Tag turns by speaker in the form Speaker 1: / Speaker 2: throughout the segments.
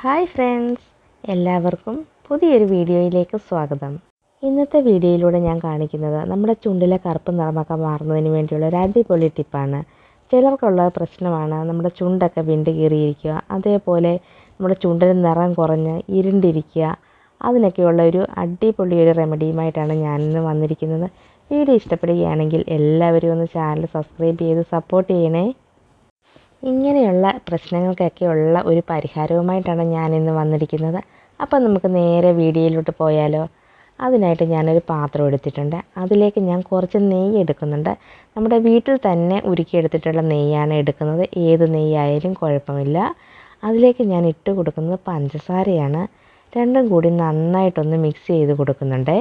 Speaker 1: Hi friends എല്ലാവർക്കും പുതിയൊരു വീഡിയോയിലേക്ക് സ്വാഗതം. ഇന്നത്തെ വീഡിയോയിലൂടെ ഞാൻ കാണിക്കുന്നത് നമ്മുടെ ചുണ്ടിലെ കറുപ്പ് നിറമൊക്കെ മാറുന്നതിന് വേണ്ടിയുള്ള ഒരു അടിപൊളി ടിപ്പാണ്. ചിലർക്കുള്ള പ്രശ്നമാണ് നമ്മുടെ ചുണ്ടൊക്കെ വിണ്ട് കീറിയിരിക്കുക അതേപോലെ നമ്മുടെ ചുണ്ടിൽ നിറം കുറഞ്ഞ് ഇരുണ്ടിരിക്കുക. അതിനൊക്കെയുള്ള ഒരു അടിപൊളി ഒരു റെമഡിയുമായിട്ടാണ് ഞാനിന്ന് വന്നിരിക്കുന്നത്. വീഡിയോ ഇഷ്ടപ്പെടുകയാണെങ്കിൽ എല്ലാവരും ഒന്ന് ചാനൽ സബ്സ്ക്രൈബ് ചെയ്ത് സപ്പോർട്ട് ചെയ്യണേ. ഇങ്ങനെയുള്ള പ്രശ്നങ്ങൾക്കൊക്കെയുള്ള ഒരു പരിഹാരവുമായിട്ടാണ് ഞാൻ ഇന്ന് വന്നിരിക്കുന്നത്. അപ്പം നമുക്ക് നേരെ വീഡിയോയിലോട്ട് പോയാലോ? അതിനായിട്ട് ഞാനൊരു പാത്രം എടുത്തിട്ടുണ്ട്. അതിലേക്ക് ഞാൻ കുറച്ച് നെയ്യ് എടുക്കുന്നുണ്ട്. നമ്മുടെ വീട്ടിൽ തന്നെ ഉരുക്കിയെടുത്തിട്ടുള്ള നെയ്യാണ് എടുക്കുന്നത്. ഏത് നെയ്യായാലും കുഴപ്പമില്ല. അതിലേക്ക് ഞാൻ ഇട്ട് കൊടുക്കുന്നത് പഞ്ചസാരയാണ്. രണ്ടും കൂടി നന്നായിട്ടൊന്ന് മിക്സ് ചെയ്ത് കൊടുക്കുന്നുണ്ടേ.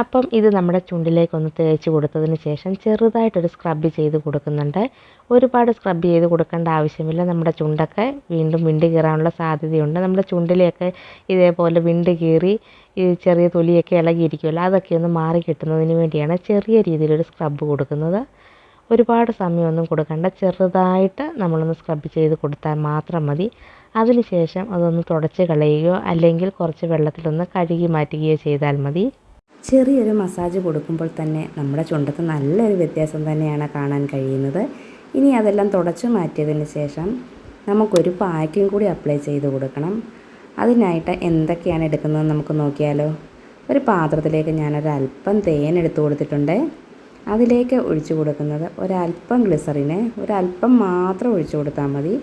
Speaker 1: അപ്പം ഇത് നമ്മുടെ ചുണ്ടിലേക്കൊന്ന് തേച്ച് കൊടുത്തതിന് ശേഷം ചെറുതായിട്ടൊരു സ്ക്രബ് ചെയ്ത് കൊടുക്കുന്നുണ്ട്. ഒരുപാട് സ്ക്രബ് ചെയ്ത് കൊടുക്കേണ്ട ആവശ്യമില്ല. നമ്മുടെ ചുണ്ടൊക്കെ വീണ്ടും വിണ്ടി കീറാനുള്ള സാധ്യതയുണ്ട്. നമ്മുടെ ചുണ്ടിലെയൊക്കെ ഇതേപോലെ വിണ്ട് കീറി ഈ ചെറിയ തൊലിയൊക്കെ ഇളകിയിരിക്കുമല്ലോ അതൊക്കെ ഒന്ന് മാറി കിട്ടുന്നതിന് വേണ്ടിയാണ് ചെറിയ രീതിയിലൊരു സ്ക്രബ് കൊടുക്കുന്നത്. ഒരുപാട് സമയമൊന്നും കൊടുക്കണ്ട. ചെറുതായിട്ട് നമ്മളൊന്ന് സ്ക്രബ് ചെയ്ത് കൊടുത്താൽ മാത്രം മതി. അതിനുശേഷം അതൊന്ന് തുടച്ച് കളയുകയോ അല്ലെങ്കിൽ കുറച്ച് വെള്ളത്തിലൊന്ന് കഴുകി മാറ്റുകയോ ചെയ്താൽ മതി.
Speaker 2: ചെറിയൊരു മസാജ് കൊടുക്കുമ്പോൾ തന്നെ നമ്മുടെ ചുണ്ടത്ത് നല്ലൊരു വ്യത്യാസം തന്നെയാണ് കാണാൻ കഴിയുന്നത്. ഇനി അതെല്ലാം തുടച്ചു മാറ്റിയതിന് ശേഷം നമുക്കൊരു പായ്ക്കും കൂടി അപ്ലൈ ചെയ്ത് കൊടുക്കണം. അതിനായിട്ട് എന്തൊക്കെയാണ് എടുക്കുന്നതെന്ന് നമുക്ക് നോക്കിയാലോ. ഒരു പാത്രത്തിലേക്ക് ഞാനൊരല്പം തേൻ എടുത്തു കൊടുത്തിട്ടുണ്ട്. അതിലേക്ക് ഒഴിച്ചു കൊടുക്കുന്നത് ഒരല്പം ഗ്ലിസറിന് ഒരല്പം മാത്രം ഒഴിച്ചു കൊടുത്താൽ മതി.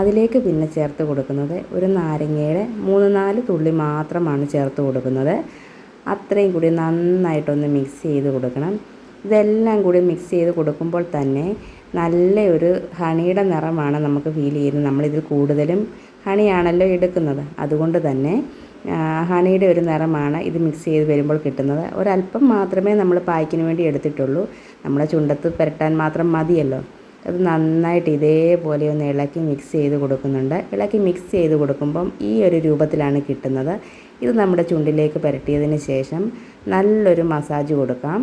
Speaker 2: അതിലേക്ക് പിന്നെ ചേർത്ത് കൊടുക്കുന്നത് ഒരു നാരങ്ങയുടെ മൂന്ന് നാല് തുള്ളി മാത്രമാണ് ചേർത്ത് കൊടുക്കുന്നത്. അത്രയും കൂടി നന്നായിട്ടൊന്ന് മിക്സ് ചെയ്ത് കൊടുക്കണം. ഇതെല്ലാം കൂടി മിക്സ് ചെയ്ത് കൊടുക്കുമ്പോൾ തന്നെ നല്ല ഒരു ഹണിയുടെ നിറമാണ് നമുക്ക് ഫീൽ ചെയ്യുന്നത്. നമ്മളിതിൽ കൂടുതലും ഹണിയാണല്ലോ എടുക്കുന്നത്. അതുകൊണ്ട് തന്നെ ഹണിയുടെ ഒരു നിറമാണ് ഇത് മിക്സ് ചെയ്ത് വരുമ്പോൾ കിട്ടുന്നത്. ഒരല്പം മാത്രമേ നമ്മൾ പായ്ക്കിന് വേണ്ടി എടുത്തിട്ടുള്ളൂ. നമ്മുടെ ചുണ്ടത്ത് പുരട്ടാൻ മാത്രം മതിയല്ലോ. അത് നന്നായിട്ട് ഇതേപോലെ ഒന്ന് ഇളക്കി മിക്സ് ചെയ്ത് കൊടുക്കുന്നുണ്ട്. ഇളക്കി മിക്സ് ചെയ്ത് കൊടുക്കുമ്പം ഈ ഒരു രൂപത്തിലാണ് കിട്ടുന്നത്. ഇത് നമ്മുടെ ചുണ്ടിലേക്ക് പുരട്ടിയതിന് ശേഷം നല്ലൊരു മസാജ് കൊടുക്കാം.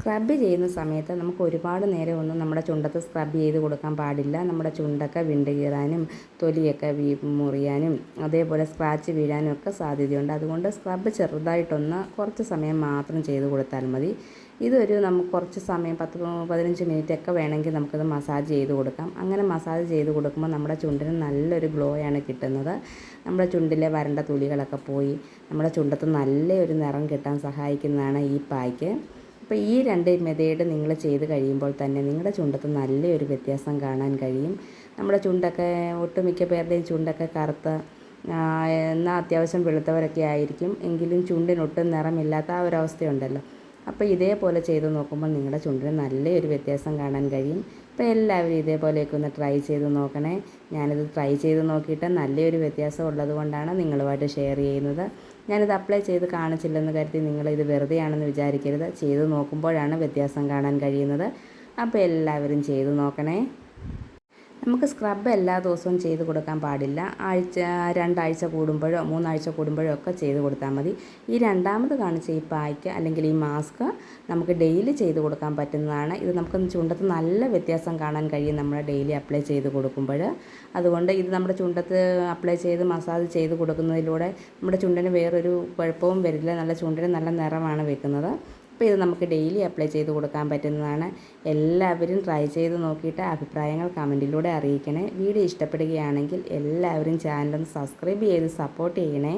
Speaker 2: സ്ക്രബ് ചെയ്യുന്ന സമയത്ത് നമുക്ക് ഒരുപാട് നേരം ഒന്നും നമ്മുടെ ചുണ്ടത്ത് സ്ക്രബ് ചെയ്ത് കൊടുക്കാൻ പാടില്ല. നമ്മുടെ ചുണ്ടൊക്കെ വിണ്ട് കീറാനും തൊലിയൊക്കെ വീ മുറിയാനും അതേപോലെ സ്ക്രാച്ച് വീഴാനും ഒക്കെ സാധ്യതയുണ്ട്. അതുകൊണ്ട് സ്ക്രബ് ചെറുതായിട്ടൊന്ന് കുറച്ച് സമയം മാത്രം ചെയ്ത് കൊടുത്താൽ മതി. ഇതൊരു നമുക്ക് കുറച്ച് സമയം പത്ത് പതിനഞ്ച് മിനിറ്റ് ഒക്കെ വേണമെങ്കിൽ നമുക്കത് മസാജ് ചെയ്ത് കൊടുക്കാം. അങ്ങനെ മസാജ് ചെയ്ത് കൊടുക്കുമ്പോൾ നമ്മുടെ ചുണ്ടിന് നല്ലൊരു ഗ്ലോ ആണ് കിട്ടുന്നത്. നമ്മുടെ ചുണ്ടിലെ വരണ്ട തുലികളൊക്കെ പോയി നമ്മുടെ ചുണ്ടത്ത് നല്ലൊരു നിറം കിട്ടാൻ സഹായിക്കുന്നതാണ് ഈ പായ്ക്ക്. അപ്പോൾ ഈ രണ്ട് മെതേഡ് നിങ്ങൾ ചെയ്ത് കഴിയുമ്പോൾ തന്നെ നിങ്ങളുടെ ചുണ്ടത്ത് നല്ലൊരു വ്യത്യാസം കാണാൻ കഴിയും. നമ്മുടെ ചുണ്ടൊക്കെ ഒട്ടുമിക്ക പേരുടെയും ചുണ്ടൊക്കെ കറുത്ത എന്നാൽ അത്യാവശ്യം വെളുത്തവരൊക്കെ ആയിരിക്കും. എങ്കിലും ചുണ്ടിനൊട്ടും നിറമില്ലാത്ത ആ ഒരവസ്ഥയുണ്ടല്ലോ അപ്പോൾ ഇതേപോലെ ചെയ്ത് നോക്കുമ്പോൾ നിങ്ങളുടെ ചുണ്ടിന് നല്ലൊരു വ്യത്യാസം കാണാൻ കഴിയും. അപ്പോൾ എല്ലാവരും ഇതേപോലെയൊക്കെ ഒന്ന് ട്രൈ ചെയ്ത് നോക്കണേ. ഞാനിത് ട്രൈ ചെയ്ത് നോക്കിയിട്ട് നല്ലൊരു വ്യത്യാസം ഉള്ളതുകൊണ്ടാണ് നിങ്ങളുമായിട്ട് ഷെയർ ചെയ്യുന്നത്. ഞാനിത് അപ്ലൈ ചെയ്ത് കാണിച്ചില്ലെന്ന് കരുതി നിങ്ങളിത് വെറുതെയാണെന്ന് വിചാരിക്കരുത്. ചെയ്ത് നോക്കുമ്പോഴാണ് വ്യത്യാസം കാണാൻ കഴിയുന്നത്. അപ്പോൾ എല്ലാവരും ചെയ്ത് നോക്കണേ. നമുക്ക് സ്ക്രബ് എല്ലാ ദിവസവും ചെയ്ത് കൊടുക്കാൻ പാടില്ല. ആഴ്ച രണ്ടാഴ്ച കൂടുമ്പോഴോ മൂന്നാഴ്ച കൂടുമ്പോഴോ ഒക്കെ ചെയ്ത് കൊടുത്താൽ മതി. ഈ രണ്ടാമത് കാണിച്ച ഈ പായ്ക്ക് അല്ലെങ്കിൽ ഈ മാസ്ക് നമുക്ക് ഡെയിലി ചെയ്ത് കൊടുക്കാൻ പറ്റുന്നതാണ്. ഇത് നമുക്ക് ചുണ്ടത്ത് നല്ല വ്യത്യാസം കാണാൻ കഴിയും നമ്മൾ ഡെയിലി അപ്ലൈ ചെയ്ത് കൊടുക്കുമ്പോൾ. അതുകൊണ്ട് ഇത് നമ്മുടെ ചുണ്ടത്ത് അപ്ലൈ ചെയ്ത് മസാജ് ചെയ്ത് കൊടുക്കുന്നതിലൂടെ നമ്മുടെ ചുണ്ടിന് വേറൊരു കുഴപ്പവും വരില്ല. നല്ല ചുണ്ടിന് നല്ല നിറമാണ് വെക്കുന്നത്. അപ്പോൾ ഇത് നമുക്ക് ഡെയിലി അപ്ലൈ ചെയ്ത് കൊടുക്കാൻ പറ്റുന്നതാണ്. എല്ലാവരും ട്രൈ ചെയ്ത് നോക്കിയിട്ട് അഭിപ്രായങ്ങൾ കമന്റിലൂടെ അറിയിക്കണേ. വീഡിയോ ഇഷ്ടപ്പെടുകയാണെങ്കിൽ എല്ലാവരും ചാനലൊന്ന് സബ്സ്ക്രൈബ് ചെയ്ത് സപ്പോർട്ട് ചെയ്യണേ.